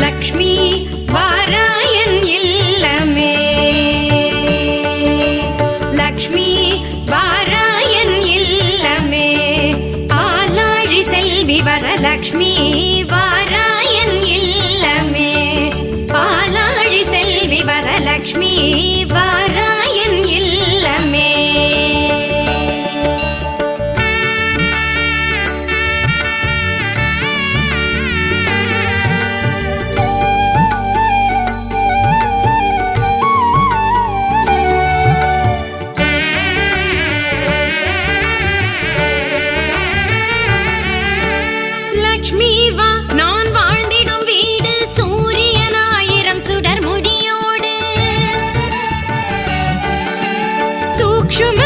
லக்ஷ்மி பாராயண் இல்லமே. லக்ஷ்மி பாராயண் இல்லமே. ஆளாழி செல்வி வரலக்ஷ்மி பாராயண் இல்லமே. ஆளாழி செல்வி வரலக்ஷ்மி பார Şu